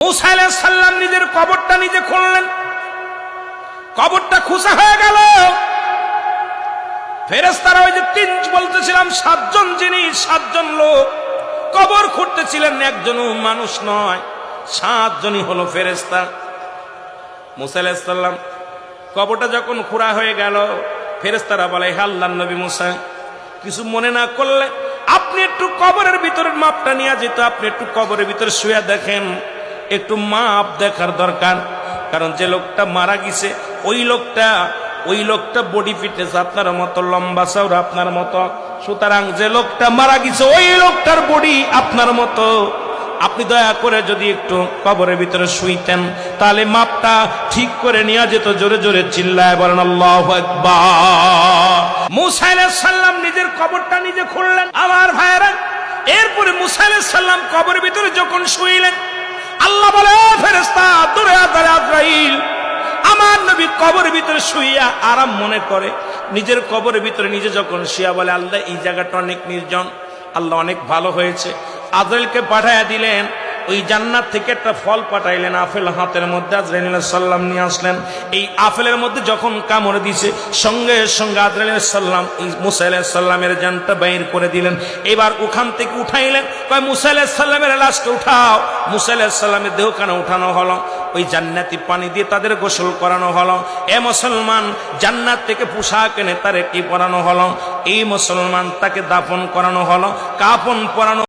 সাল্লাম নিজের কবরটা নিজে খুললেন। কবরটা খুশা হয়ে গেল। ফেরেস্তারা ওই যে তিন বলতেছিলাম, সাতজন জিনিস সাতজন লোক। কবর খুঁড়তেছিলেন, একজনও মানুষ নয়, সাতজনই হলো ফেরেস্তা মুসা আলাইহিস সাল্লাম কবরটা যখন খুঁড়া হয়ে গেল ফেরেস্তারা বলে, হে আল্লাহ নবী মুসা, কিছু মনে না করলে আপনি একটু কবরের ভিতরের মাপটা নিয়ে যেত, আপনি একটু কবরের ভিতরে শুয়ে দেখেন। একটু মাপ দেখার দরকার। কারণ যে লোকটা মারা গেছে, ওই লোকটা ওই লোকটা বডি ফিটনেস আপনার মতো, লম্বা চৌড়া আপনার মতো। সুতরাং যে লোকটা মারা গেছে, ওই লোকটার বডি আপনার মতো। আপনি দয়া করে যদি একটু কবরের ভিতরে শুইতেন, তাহলে মাপটা ঠিক করে নেওয়া যেত, জোরে জোরে চিল্লায় বলেন, আল্লাহ সাল্লাম নিজের কবরটা নিজে খুললেন। আমার ভাইয়েরা, এরপরে মুসাইলের সাল্লাম কবরের ভিতরে যখন শুইলেন আল্লাহ বলে ফেরেস্তা দূরে আদারে আজরাইল। আমার নবী কবরের ভিতরে শুইয়া আরাম মনে করে। নিজের কবরের ভিতরে নিজে যখন শুয়া বলে, আল্লাহ, এই জায়গাটা অনেক নির্জন, আল্লাহ অনেক ভালো হয়েছে। আজরাইলকে পাঠাইয়া দিলেন। ওই জান্নাত থেকে একটা ফল পাঠাইলেন আপেল হাতের মধ্যে আজরাইল সাল্লাম নিয়ে আসলেন। এই আপেলের মধ্যে যখন কামড়ে দিছে, সঙ্গে সঙ্গে আজরাইল সাল্লাম মুসাইল সাল্লামের জানটা বাইর করে দিলেন। এবার ওখান থেকে উঠাইলেন, কয় মুসাইল সাল্লামের লাশকে উঠাও। মুসাইল সাল্লামের দেহখানে উঠানো হলো, ওই জান্নাতি পানি দিয়ে তাদের গোসল করানো হলো। এ মুসলমান, জান্নাত থেকে পোশাক এনে তারে কি পরানো হলো? এই মুসলমান তাকে দাফন করানো হলো কাপন পরানো